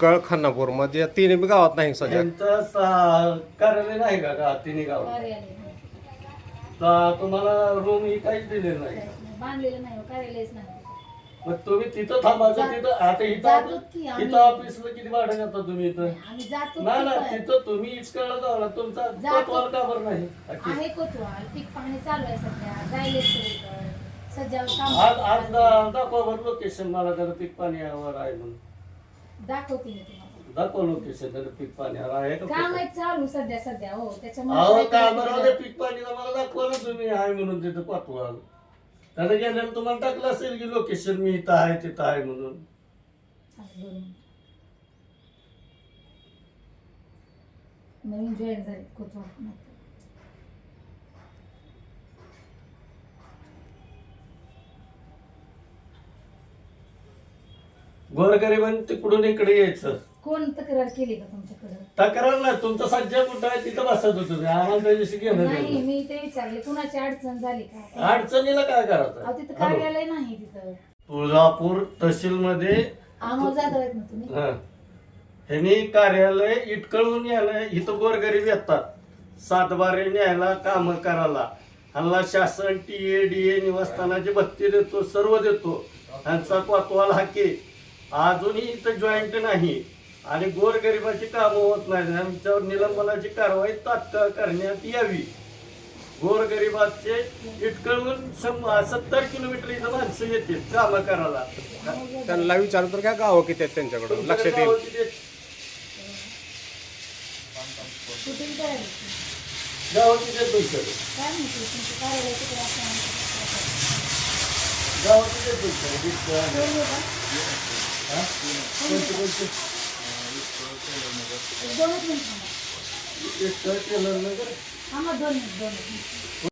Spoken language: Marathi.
कळ खानापूरमध्ये या तिन्ही बी गावात नाही सध्या. त्यांचं सा- कार्यालय नाही का का तिन्ही गावात? कार्यालय तुम्हाला रूम ही काहीच दिलेली नाही. बांधलेलं नाही हो, कार्यालयच नाही. मग तुम्ही तिथं थांबायचं तिथं आता इथं जातो की आम्ही. इथं ऑफिसला किती भाडं घेता तुम्ही इथं? आम्ही जातो नाही ना तिथं. तिथं तुम्ही इचकायला जावा तुमचा जातो. कोतवाल का बरं नाही? आहे कोतवाल पीक पाणी चालू आहे सध्या. जायले सगळीकडे सध्या काम आज आज दा- दाखवा बरं लोकेशन मला जरा पीक पाण्यावर आहे म्हणून. दाखवते मी तुम्हाला. दाखवा लोकेशन जरा पीक पाण्यावर आहे का काम? आहे चालू सध्या सध्या हो. अहो त्याच्यामुळे का बरं ते पीक पाणी मला दाखवा ना तुम्ही आहे म्हणून तिथं पाठवाल त्यानं गेल्यावर तुम्हाला टाकलं असेल की लोकेशन मी इथं आहे तिथं आहे म्हणून. नवीन जॉईन झाले कोतवाल गोरगरिबांनी तिकडून इकडे यायचं. कोण तक्रार केली का तुमच्याकडे? तक्रार नाही तुमचा सज्जा कुठं आहे तिथं बसत होतो आम्हाला त्याच्याशी घेणं नाही देणं. मी ते विचारले कुणाची अडचण झाली का? अडचणीला काय अहो करायचं तिथं हॅलो. कार्यालय नाही तिथं. तुळजापूर तहसील मध्ये आम्हाला जात आहेत ना तुम्ही ह्यांनी कार्यालय इटकळून यायला इथं गोरगरीब येतात. सातबारे न्यायला काम करायला. ह्यांना शासन टी ए डी ए निवासस्थानाची भत्ती देतो सर्व देतो. ह्यांचा कोतवाल हाके. अजूनही इथं जॉईंट नाही. आणि गोरगरिबाची कामं होत नाहीत. आमच्यावर निलंबनाची कारवाई तात्काळ करण्यात यावी. गोरगरिबाचे इटकळून सत्तर किलोमीटर इथं माणसं येतील कामं करायला. त्यांना विचारलं तर काय गावं किती आहेत त्यांच्याकडून लक्षात येईल. माहिती तुमचं एक दोनच मिनिट थांबा. थांबा दोन मिनिट दोन मिनिट.